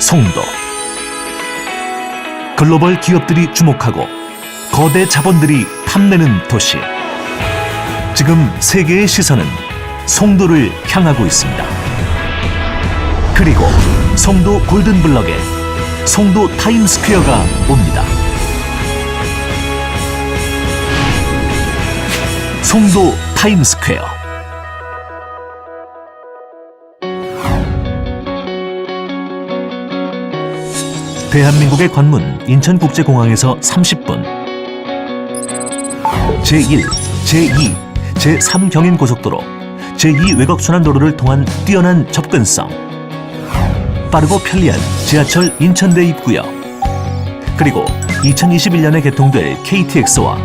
송도. 글로벌 기업들이 주목하고 거대 자본들이 탐내는 도시. 지금 세계의 시선은 송도를 향하고 있습니다. 그리고 송도 골든블럭에 송도 타임스퀘어가 옵니다. 송도 타임스퀘어. 대한민국의 관문 인천국제공항에서 30분. 제1, 제2, 제3 경인 고속도로, 제2 외곽순환도로를 통한 뛰어난 접근성. 빠르고 편리한 지하철 인천대 입구역. 그리고 2021년에 개통될 KTX와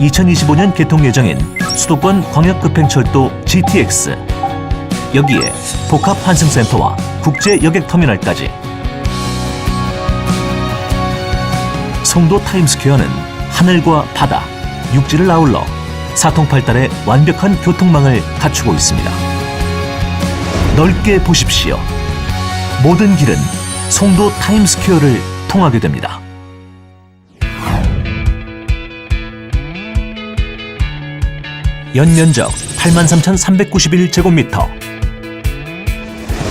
2025년 개통 예정인 수도권 광역급행철도 GTX. 여기에 복합 환승센터와 국제 여객터미널까지. 송도 타임스퀘어는 하늘과 바다, 육지를 아울러 사통팔달의 완벽한 교통망을 갖추고 있습니다. 넓게 보십시오. 모든 길은 송도 타임스퀘어를 통하게 됩니다. 연면적 83,391제곱미터.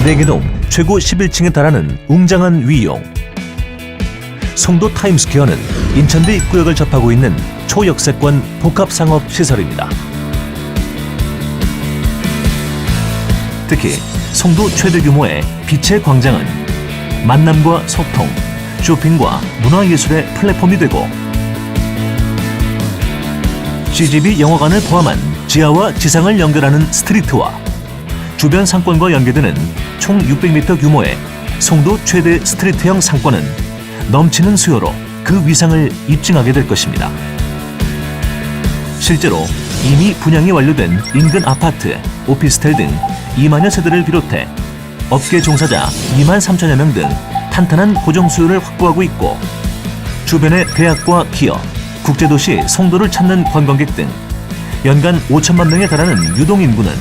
네개동 최고 11층에 달하는 웅장한 위용. 송도 타임스퀘어는 인천대 입구역을 접하고 있는 초역세권 복합상업 시설입니다. 특히 송도 최대 규모의 빛의 광장은 만남과 소통, 쇼핑과 문화예술의 플랫폼이 되고 CGV 영화관을 포함한 지하와 지상을 연결하는 스트리트와 주변 상권과 연계되는 총 600m 규모의 송도 최대 스트리트형 상권은 넘치는 수요로 그 위상을 입증하게 될 것입니다. 실제로 이미 분양이 완료된 인근 아파트, 오피스텔 등 2만여 세대를 비롯해 업계 종사자 2만 3천여 명 등 탄탄한 고정 수요를 확보하고 있고 주변의 대학과 기업, 국제도시 송도를 찾는 관광객 등 연간 5천만 명에 달하는 유동 인구는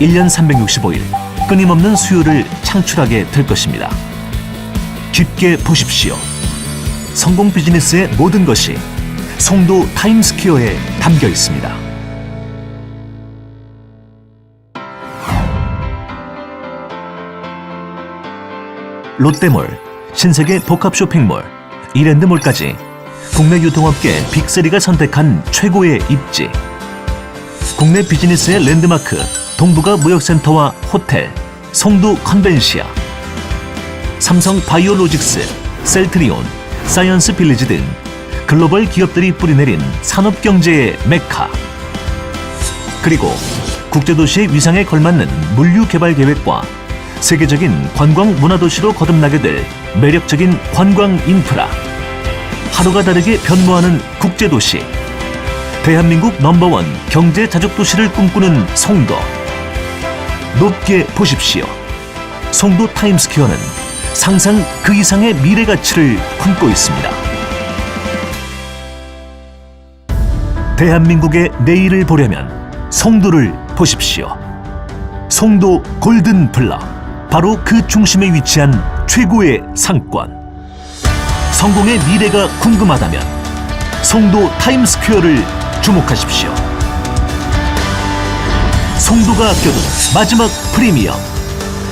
1년 365일 끊임없는 수요를 창출하게 될 것입니다. 깊게 보십시오. 성공 비즈니스의 모든 것이 송도 타임스퀘어에 담겨 있습니다. 롯데몰, 신세계 복합 쇼핑몰, 이랜드몰까지 국내 유통업계 빅3가 선택한 최고의 입지. 국내 비즈니스의 랜드마크 동부가 무역센터와 호텔, 송도 컨벤시아, 삼성 바이오로직스, 셀트리온, 사이언스 빌리지 등 글로벌 기업들이 뿌리내린 산업 경제의 메카. 그리고 국제도시의 위상에 걸맞는 물류 개발 계획과 세계적인 관광 문화 도시로 거듭나게 될 매력적인 관광 인프라. 하루가 다르게 변모하는 국제도시. 대한민국 넘버원 경제 자족 도시를 꿈꾸는 송도. 높게 보십시오. 송도 타임스퀘어는 상상 그 이상의 미래 가치를 품고 있습니다. 대한민국의 내일을 보려면 송도를 보십시오. 송도 골든 블럭. 바로 그 중심에 위치한 최고의 상권. 성공의 미래가 궁금하다면 송도 타임스퀘어를 주목하십시오. 송도가 아껴둔 마지막 프리미엄.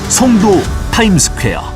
송도 타임스퀘어.